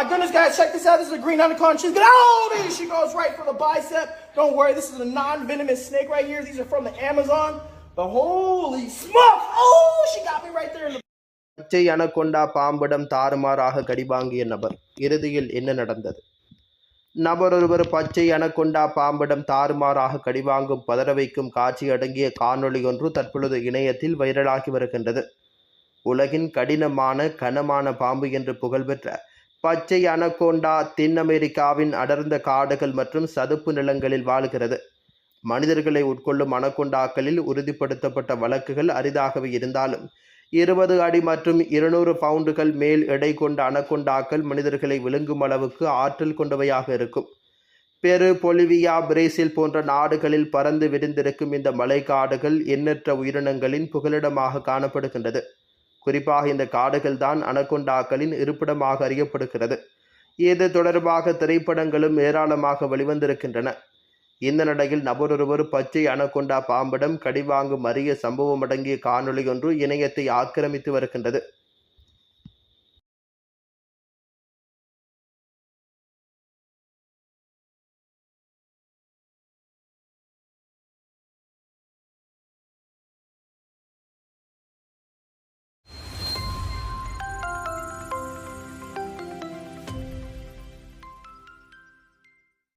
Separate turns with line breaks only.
my goodness, guys, check this out. This is a green anaconda. She's got all these. she goes right for the bicep. Don't worry, this is a non-venomous snake right here. These are from the Amazon. But holy smoke! Oh, she got me right there in the
பச்சை anaconda பாம்பிடம் தாறுமாறாக கடிவாங்கிய நபர் இறுதியில் என்ன நடந்தது நபர் ஒருவர் பச்சை அனகொண்டா பாம்பிடம் தாறுமாறாக கடிவாங்கும் பதற வைக்கும் காட்சி அடங்கிய காணொளி ஒன்று தற்பொழுது இணையத்தில் வைரலாகி வருகின்றது உலகின் கடினமான கனமான பாம்பு என்று புகழ்பெற்ற பச்சை அனகோண்டா தென் அமெரிக்காவின் அடர்ந்த காடுகள் மற்றும் சதுப்பு நிலங்களில் வாழுகிறது. மனிதர்களை உட்கொள்ளும் அனகொண்டாக்களில் உறுதிப்படுத்தப்பட்ட வழக்குகள் அரிதாகவே இருந்தாலும் இருபது அடி மற்றும் இருநூறு பவுண்டுகள் மேல் எடை கொண்ட அனகொண்டாக்கள் மனிதர்களை விழுங்கும் அளவுக்கு ஆற்றல் கொண்டவையாக இருக்கும். பெரு பொலிவியா பிரேசில் போன்ற நாடுகளில் பறந்து விரிந்திருக்கும் இந்த மலைக்காடுகள் எண்ணற்ற உயிரினங்களின் புகலிடமாக காணப்படுகின்றது. குறிப்பாக இந்த காடுகள் தான் அனகொண்டாக்களின் இருப்பிடமாக அறியப்படுகிறது. இது தொடர்பாக திரைப்படங்களும் ஏராளமாக வெளிவந்திருக்கின்றன. இந்த நிலையில் நபரொருவர் பச்சை அனகொண்டா பாம்பிடம் கடிவாங்கும் அரிய சம்பவம் அடங்கிய காணொளி ஒன்று இணையத்தை ஆக்கிரமித்து வருகின்றது.